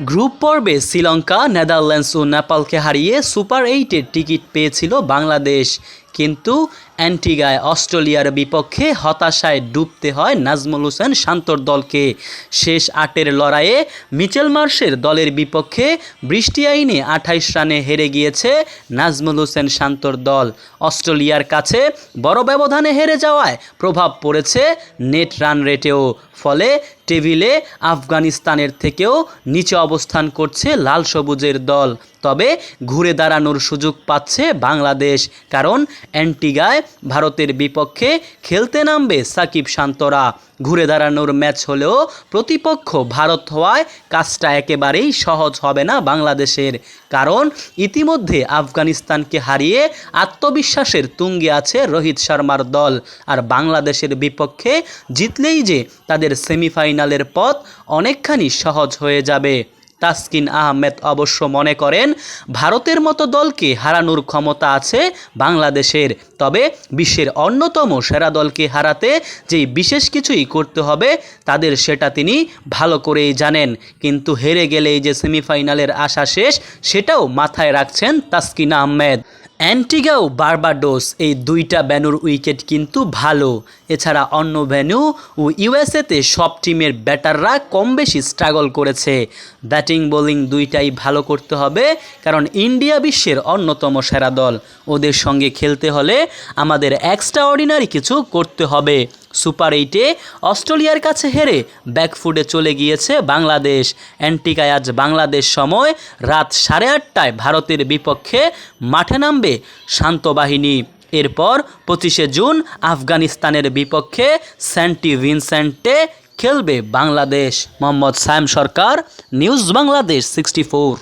Group পর্বে Sri Lanka Netherlands ও নেপালকে হারিয়ে super এইটের টিকিট পেয়েছিল বাংলাদেশ। কিন্তু অ্যান্টিগায় অস্ট্রেলিয়ার বিপক্ষে হতাশায় ডুবতে হয় নাজমুল হোসেন শান্তর দলকে। শেষ আটের লড়াইয়ে মিচেল মার্শের দলের বিপক্ষে বৃষ্টি আইনে আঠাইশ রানে হেরে গিয়েছে নাজমুল হোসেন শান্তর দল। অস্ট্রেলিয়ার কাছে বড় ব্যবধানে হেরে যাওয়ায় প্রভাব পড়েছে নেট রান রেটেও, ফলে টেবিলে আফগানিস্তানের থেকেও নিচে অবস্থান করছে লাল সবুজের দল। তবে ঘুরে দাঁড়ানোর সুযোগ পাচ্ছে বাংলাদেশ, কারণ অ্যান্টিগায় ভারতের বিপক্ষে খেলতে নামবে সাকিব শান্তরা। ঘুরে দাঁড়ানোর ম্যাচ হলেও প্রতিপক্ষ ভারত হওয়ায় কাজটা একেবারেই সহজ হবে না বাংলাদেশের, কারণ ইতিমধ্যে আফগানিস্তানকে হারিয়ে আত্মবিশ্বাসের তুঙ্গে আছে রোহিত শর্মার দল। আর বাংলাদেশের বিপক্ষে জিতলেই যে তাদের সেমিফাইনালের পথ অনেকখানি সহজ হয়ে যাবে। তাসকিন আহমেদ অবশ্য মনে করেন, ভারতের মতো দলকে হারানোর ক্ষমতা আছে বাংলাদেশের। তবে বিশ্বের অন্যতম সেরা দলকে হারাতে যেই বিশেষ কিছুই করতে হবে, তাদের সেটা তিনি ভালো করেই জানেন। কিন্তু হেরে গেলেই যে সেমিফাইনালের আশা শেষ, সেটাও মাথায় রাখছেন তাসকিন আহমেদ। অ্যান্টিগা ও বার্বাডোস এই দুইটা ভ্যানুর উইকেট কিন্তু ভালো। এছাড়া অন্য ভ্যানু ও ইউএসএতে সব টিমের ব্যাটাররা কম বেশি স্ট্রাগল করেছে। ব্যাটিং, বোলিং দুইটাই ভালো করতে হবে, কারণ ইন্ডিয়া বিশ্বের অন্যতম সেরা দল। ওদের সঙ্গে খেলতে হলে আমাদের এক্সট্রা অর্ডিনারি কিছু করতে হবে। সুপার এইটে অস্ট্রেলিয়ার কাছে হেরে ব্যাকফুটে চলে গিয়েছে বাংলাদেশ। অ্যান্টিকায় আজ বাংলাদেশ সময় রাত সাড়ে আটটায় ভারতের বিপক্ষে মাঠে নামবে শান্ত বাহিনী। এরপর পঁচিশে জুন আফগানিস্তানের বিপক্ষে সেন্টি ভিনসেন্টে খেলবে Bangladesh. Mohammad Sayem Sarkar, news Bangladesh sixty four